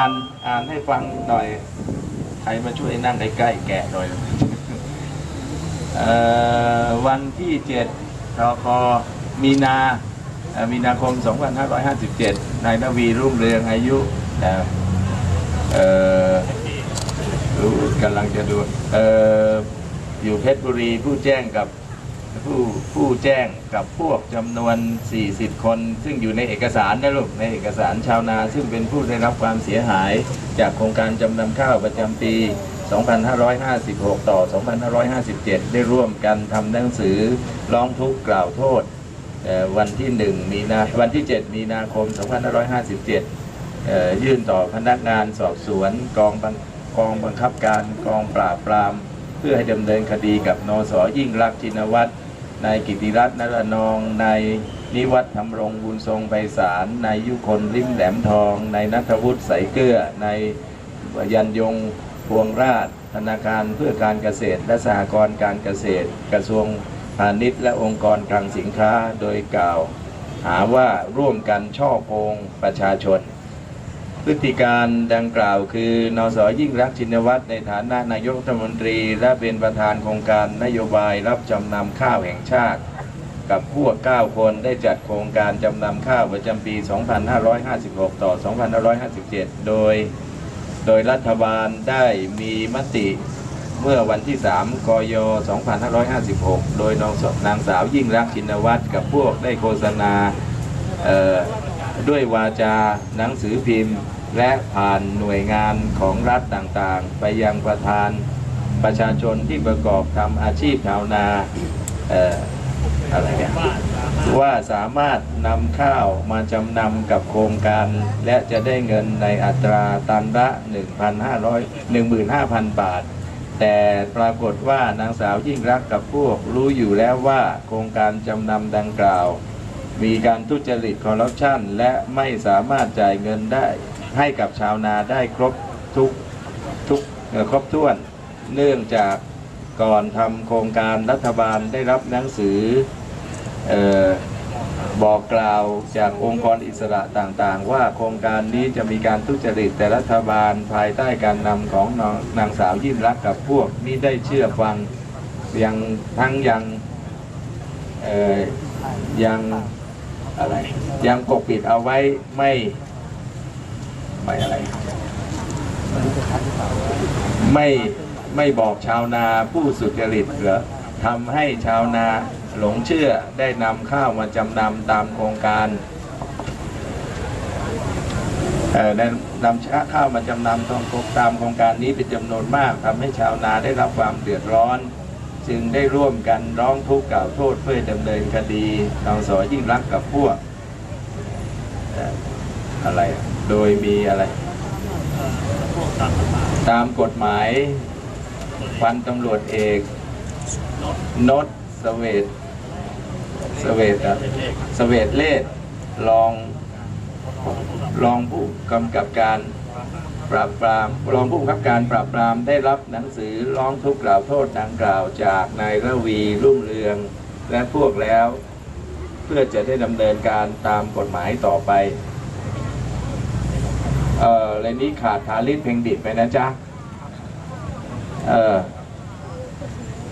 านให้ฟังหน่อย ใครมาช่วยนั่งใกล้ๆแกะหน่อยออวันที่7ทคมีนาเอ่อมีนาคม 2557 นายนวีรุ่งเรืองอายุรู้กำลังจะดูอออยู่เพชรบุรีผู้แจ้งกับ ผู้ผู้แจ้งกับพวกจำนวน 40 คน ซึ่งอยู่ในเอกสารนะลูกในเอกสารชาวนา ซึ่งเป็นผู้ได้รับความเสียหาย จากโครงการจำนำข้าวประจำปี 2556 ต่อ 2557 ได้ร่วมกันทำหนังสือร้องทุกข์กล่าวโทษวันที่1มีนาวันที่ 7 มีนาคม 2557 ยื่นต่อพนักงานสอบสวนกองบังกองบังคับการกองปราบปราม เพื่อให้ดำเนินคดีกับนสยิ่งรักษณ์จินวัตรนายกิติรัตน์นรนองนายนิวัฒน์ธรรมรงบุญทรงไพศาลนายยุคนริมแหลมทองนายนัทวุฒิใสเกลือนายยันยงพวงราชธนาคารเพื่อการเกษตร และสหกรณ์การเกษตร กระทรวงพาณิชย์และองค์กรคลังสินค้าโดยกล่าว หาว่าร่วมกันช่อโกงประชาชน พฤติการดังกล่าวคือนสยิ่งรักชินวัตรในฐานะนายกรัฐมนตรี และเป็นประธานโครงการนโยบายรับจำนำข้าวแห่งชาติ กับพวก 9 คนได้จัดโครงการจำนำข้าวประจำปี 2556 ต่อ 2557 โดย โดยรัฐบาลได้มีมติเมื่อวันที่ 3 กย 2556 โดยนางสนางสาวยิ่งรักชินวัตรกับพวกได้โฆษณา ด้วยวาจาหนังสือพิมพ์ และผ่านหน่วยงานของรัฐต่างๆ ไปยังประธานประชาชนที่ประกอบทำอาชีพชาวนาอะไรเนี่ยว่าสามารถนำข้าวมาจำนำกับโครงการ และจะได้เงินในอัตราตันละ 1,500 15,000 บาท แต่ปรากฏว่านางสาวยิ่งรักกับพวกรู้อยู่แล้วว่าโครงการจำนำดังกล่าว มีการทุจริตคอร์รัปชันและไม่สามารถจ่ายเงินได้ให้กับชาวนาได้ครบทุกทุกครบถ้วน เนื่องจากก่อนทำโครงการรัฐบาลได้รับหนังสือออบอกกล่าวจากองค์กรอิสระต่างๆ ว่าโครงการนี้จะมีการทุจริตแต่รัฐบาลภายใต้การนำของนางนางสาวยิ่งรักกับพวกนี้ได้เชื่อฟังยังทั้งยังเอ่อยัง อะไร ยังปกปิดเอาไว้ไม่ไม่อะไร ไม่ไม่บอกชาวนาผู้สุจริตเหรอทำให้ชาวนาหลงเชื่อได้นำข้าวมาจำนำตามโครงการเอ่อได้นำข้าวมาจำนำตามโครงการนี้เป็นจำนวนมากทำให้ชาวนาได้รับความเดือดร้อน จึงได้ร่วมกันร้องทุกข์กล่าวโทษเพื่อดำเนินคดีนางสอยิ่งรักกับพวกอะไรโดยมีอะไร ตามกฎหมายพันตำรวจเอกนศสเวตสเวตสเวตเลศรองรองผู้กำกับการ ปราบปรามรองผู้กำกับการปราบปรามได้รับหนังสือร้องทุกข์กล่าวโทษดังกล่าวจากนายระวีรุ่งเรือง และพวกแล้ว เพื่อจะได้ดำเนินการตามกฎหมายต่อไปเออในนี้ขาดทาริศเพ่งดิดไปนะจ๊ะเออ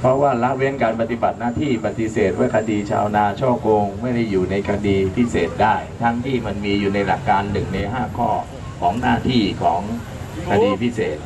เพราะว่าละเว้นการปฏิบัติหน้าที่ปฏิเสธว่าคดีชาวนาช่อโกง ไม่ได้อยู่ในคดีพิเศษได้ ทั้งที่มันมีอยู่ในหลักการหนึ่งในห้าข้อ ของหน้าที่ของคดีพิเศษ